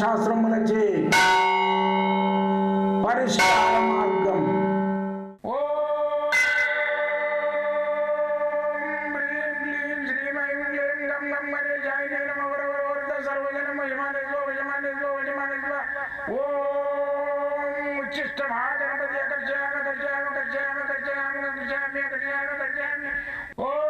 शास्त्रम रचे। परिष्कार मार्गम। Oh!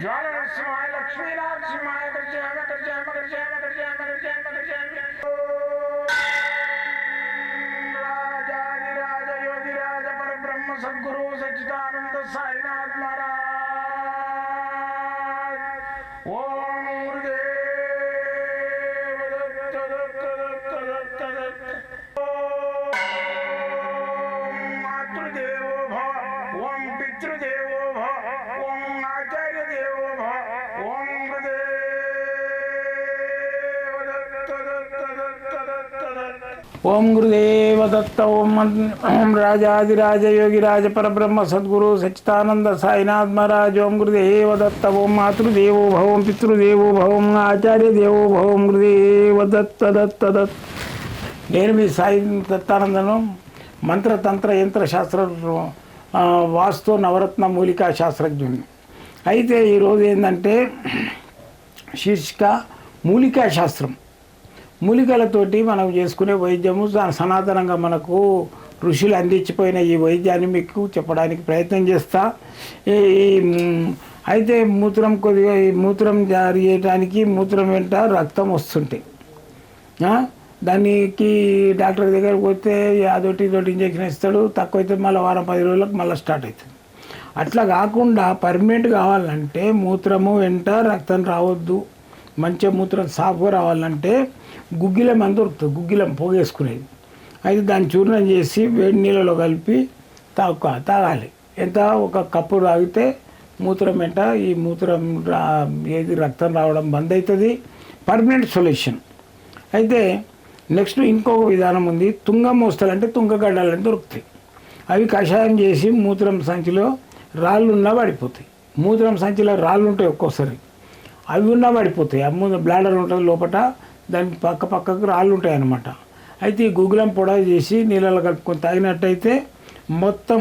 ज्वाला नरसिंहाय लक्ष्मी नरसिंहाय करते हम पर ब्रह्म सदगुरु सच्चिदानंद साई ఓం గురుదేవ దత్త ఓం మన్- ఓం రాజాదిరాజ పరబ్రహ్మ సద్గురు సచ్చిదానంద సాయినాథ్ మహారాజ్ ఓం గురుదేవ దత్త ఓం మాతృదేవో భవం పితృదేవో భవం ఆచార్య దేవో భవం గురుదేవ దత్త దత్త నేను మీ సాయి దత్తానందను మంత్రతంత్ర యంత్ర శాస్త్ర వాస్తు నవరత్న మూలికా శాస్త్రజ్ఞుని. అయితే ఈరోజు ఏంటంటే శీర్షిక మూలికా శాస్త్రం. మూలికలతోటి మనం చేసుకునే వైద్యము సనాతనంగా మనకు ఋషులు అందించిపోయిన ఈ వైద్యాన్ని మీకు చెప్పడానికి ప్రయత్నం చేస్తా. ఈ అయితే మూత్రం కొద్దిగా ఈ మూత్రం జారీ చేయడానికి మూత్రం వెంట రక్తం వస్తుంటాయి దానికి డాక్టర్ దగ్గరకు పోతే అదొకటి ఇదొకటి ఇంజక్షన్ ఇస్తాడు తక్కువ అయితే మళ్ళీ వారం పది రోజులకు మళ్ళీ స్టార్ట్ అవుతుంది. అట్లా కాకుండా పర్మనెంట్ కావాలంటే మూత్రము వెంట రక్తం రావద్దు. మంచిగా మూత్రం సాఫ్గా రావాలంటే గుగ్గిలం అని దొరుకుతుంది గుగ్గిలం పోగేసుకునేది. అయితే దాన్ని చూర్ణం చేసి వేడి నీళ్ళలో కలిపి తాగు తాగాలి. ఎంత? ఒక కప్పు తాగితే మూత్రం ఎంట ఈ మూత్రం రా ఏది రక్తం రావడం బంద్ అవుతుంది పర్మనెంట్ సొల్యూషన్. అయితే నెక్స్ట్ ఇంకొక విధానం ఉంది. తుంగ మోస్తలు అంటే తుంగగడ్డలు దొరుకుతాయి. అవి కషాయం చేసి మూత్రం సంచిలో రాళ్ళు ఉన్నా పడిపోతాయి. మూత్రం సంచిలో రాళ్ళు ఉంటాయి ఒక్కోసారి. అవి ఉన్నా పడిపోతాయి. అమ్మ బ్లాడర్ ఉంటుంది లోపల దాని పక్క పక్కకు రాళ్ళు ఉంటాయి అన్నమాట అయితే ఈ గుగ్గులం పొడ చేసి నీళ్ళలో కలుపుకొని తాగినట్టయితే మొత్తం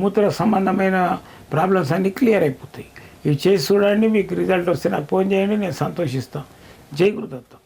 మూత్ర సంబంధమైన ప్రాబ్లమ్స్ అన్నీ క్లియర్ అయిపోతాయి. ఇవి చేసి చూడండి మీకు రిజల్ట్ వస్తే నాకు ఫోన్ చేయండి నేను సంతోషిస్తాను. జై గురుదత్తం.